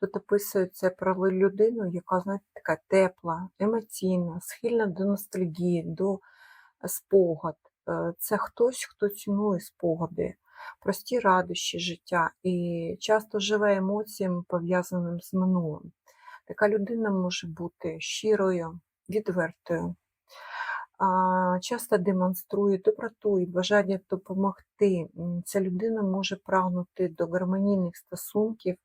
Тут описується про людину, яка, знаєте, така тепла, емоційна, схильна до ностальгії, до спогад. Е, Це хтось, хто цінує спогади, прості радощі життя і часто живе емоціями, пов'язаними з минулим. Така людина може бути щирою, відвертою, часто демонструє доброту і бажання допомогти. Ця людина може прагнути до гармонійних стосунків,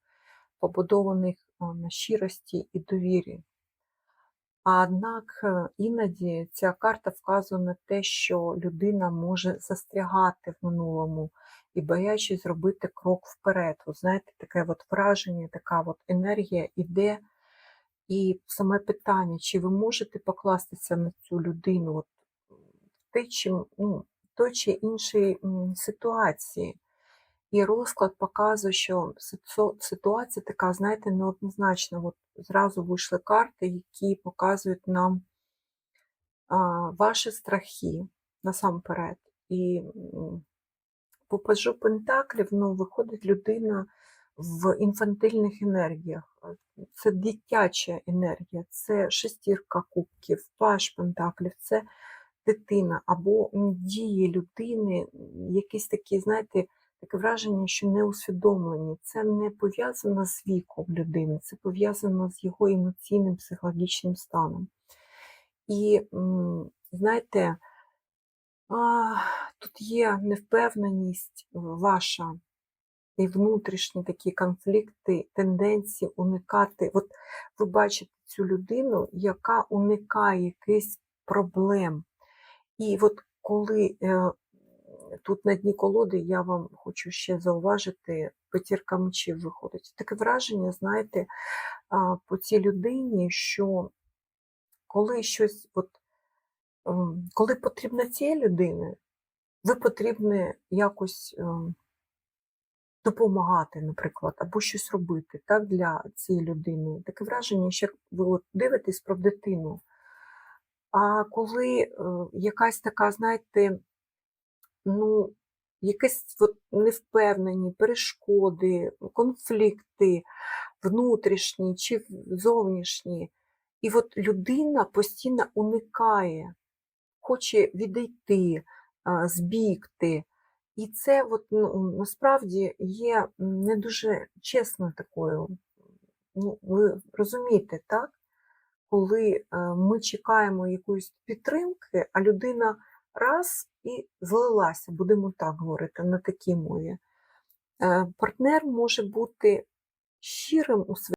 побудованих на щирості і довірі. Однак іноді ця карта вказує на те, що людина може застрягати в минулому і боячись зробити крок вперед. От знаєте, таке от враження, така от енергія іде. І саме питання, чи ви можете покластися на цю людину от, в той чи, ну, той чи іншій ситуації. І розклад показує, що ситуація така, знаєте, неоднозначна. От зразу вийшли карти, які показують нам а, ваші страхи насамперед. І по пажу Пентаклів ну, виходить людина в інфантильних енергіях. Це дитяча енергія, це шестірка кубків, паж Пентаклів, це дитина або дії людини, якісь такі, знаєте, таке враження, що не усвідомлені. Це не пов'язано з віком людини, це пов'язано з його емоційним психологічним станом. І знаєте, тут є невпевненість е, ваша і внутрішні такі конфлікти, тенденції уникати. От ви бачите цю людину, яка уникає якихось проблем. І от коли е, тут на дні колоди я вам хочу ще зауважити, п'ятірка мечів виходить. Таке враження, знаєте, по цій людині, що коли щось, от, ем, коли потрібно цій людини, ви потрібно якось ем, допомагати, наприклад, або щось робити так, для цієї людини. Таке враження, що ви от дивитесь про дитину. А коли е, якась така, знаєте, ну, якісь от невпевнені перешкоди, конфлікти внутрішні чи зовнішні, і от людина постійно уникає, хоче відійти, збігти. І це от, ну, насправді є не дуже чесно такою. Ну, ви розумієте, так? Коли е, ми чекаємо якоїсь підтримки, а людина раз і злилася, будемо так говорити, на такій мові. Е, Партнер може бути щирим у своїй